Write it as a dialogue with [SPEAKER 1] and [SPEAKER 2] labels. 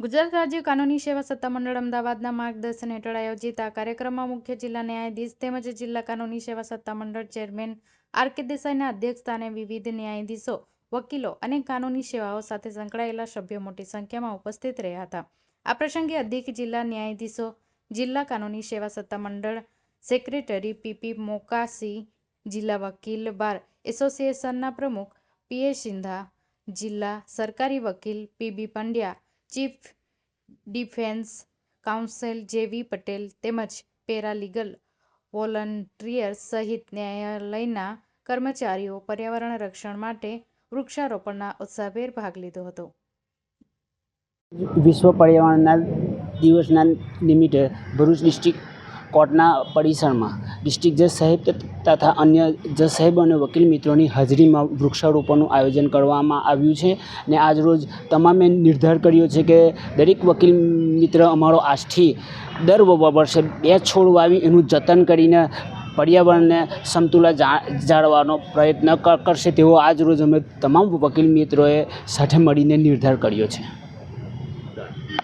[SPEAKER 1] ગુજરાત રાજ્ય કાનૂની સેવા સત્તામંડળ અમદાવાદના માર્ગદર્શન હેઠળ આયોજિત આ કાર્યક્રમમાં મુખ્ય જિલ્લા ન્યાયાધીશ તેમજ જિલ્લા કાનૂની સેવા સત્તામંડળ ચેરમેન આર કે દેસાઈના અધ્યક્ષસ્થાને વિવિધ ન્યાયાધીશો, વકીલો અને કાનૂની સેવાઓ સાથે સંકળાયેલા સભ્યો મોટી સંખ્યામાં ઉપસ્થિત રહ્યા હતા. આ પ્રસંગે અધિક જિલ્લા ન્યાયાધીશો, જિલ્લા કાનૂની સેવા સત્તામંડળ સેક્રેટરી પીપી મોકાસી જિલ્લા વકીલ બાર એસોસિએશનના પ્રમુખ પીએ સિંધા, જિલ્લા સરકારી વકીલ PB Pandya chief defence counsel જેવી પટેલ તેમજ પેરાલીગલ વોલન્ટિયર્સ સહિત ન્યાયાલયના કર્મચારીઓ પર્યાવરણ રક્ષણ માટે વૃક્ષારોપણના ઉત્સાહભેર ભાગ લીધો હતો.
[SPEAKER 2] વિશ્વ પર્યાવરણના દિવસના નિમિત્તે ભરૂચ ડિસ્ટ્રિક્ટ કોર્ટના પરિસરમાં ડિસ્ટ્રિક્ટ જજ સાહેબ તથા અન્ય જજ સાહેબ અને વકીલ મિત્રોની હાજરીમાં વૃક્ષારોપણનું આયોજન કરવામાં આવ્યું છે ને આજરોજ તમામે નિર્ધાર કર્યો છે કે દરેક વકીલ મિત્ર અમારો આજથી દર વર્ષે બે છોડ વાવી એનું જતન કરીને પર્યાવરણને સમતુલા જાળવવાનો પ્રયત્ન કરશે તેવો આજરોજ અમે તમામ વકીલ મિત્રોએ સાથે મળીને નિર્ધાર કર્યો છે.